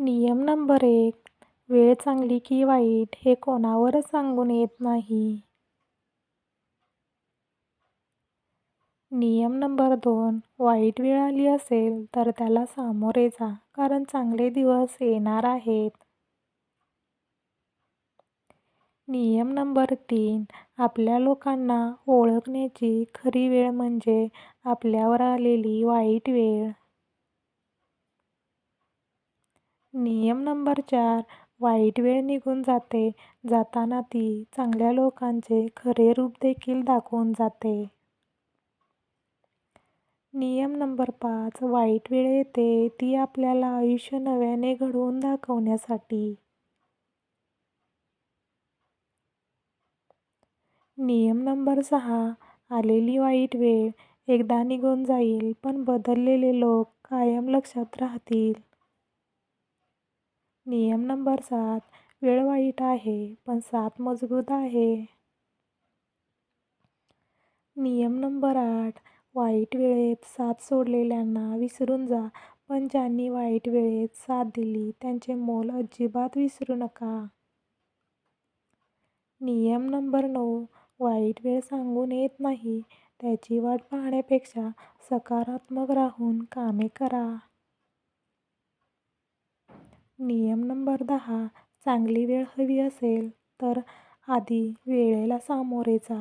नियम नंबर एक वेळ चांगली की वाईट हे कोणावरच सांगून येत नाही. नियम नंबर दोन वाईट वेळ आली असेल तर त्याला सामोरे जा कारण चांगले दिवस येणार आहेत. नियम नंबर तीन आपल्या लोकांना ओळखण्याची खरी वेळ म्हणजे आपल्यावर आलेली वाईट वेळ. नियम नंबर चार वाईट वेळ निघून जाते. जाताना ती चांगल्या लोकांचे खरे रूप देखील दाखवून जाते. नियम नंबर पाच वाईट वेळ येते ती आपल्याला आयुष्य नव्याने घडवून दाखवण्यासाठी. नियम नंबर सहा आलेली वाईट वेळ एकदा निघून जाईल पण बदललेले लोक कायम लक्षात राहतील. नियम नंबर सात वेळ वाईट आहे पण साथ मजबूत आहे. नियम नंबर आठ वाईट वेळेत साथ सोडलेल्यांना विसरून जा पण ज्यांनी वाईट वेळेत साथ दिली त्यांचे मोल अजिबात विसरू नका. नियम नंबर नऊ वाईट वेळ सांगून येत नाही त्याची वाट पाहण्यापेक्षा सकारात्मक राहून कामे करा. नियम नंबर दहा चांगली वेळ हवी असेल तर आधी वेळेला सामोरे जा.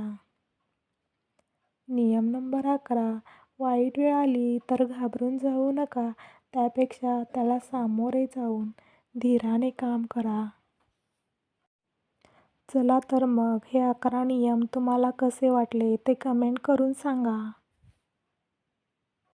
नियम नंबर अकरा वाईट वेळ आली तर घाबरून जाऊ नका त्यापेक्षा त्याला सामोरे जाऊन धीराने काम करा. चला तर मग हे अकरा नियम तुम्हाला कसे वाटले ते कमेंट करून सांगा.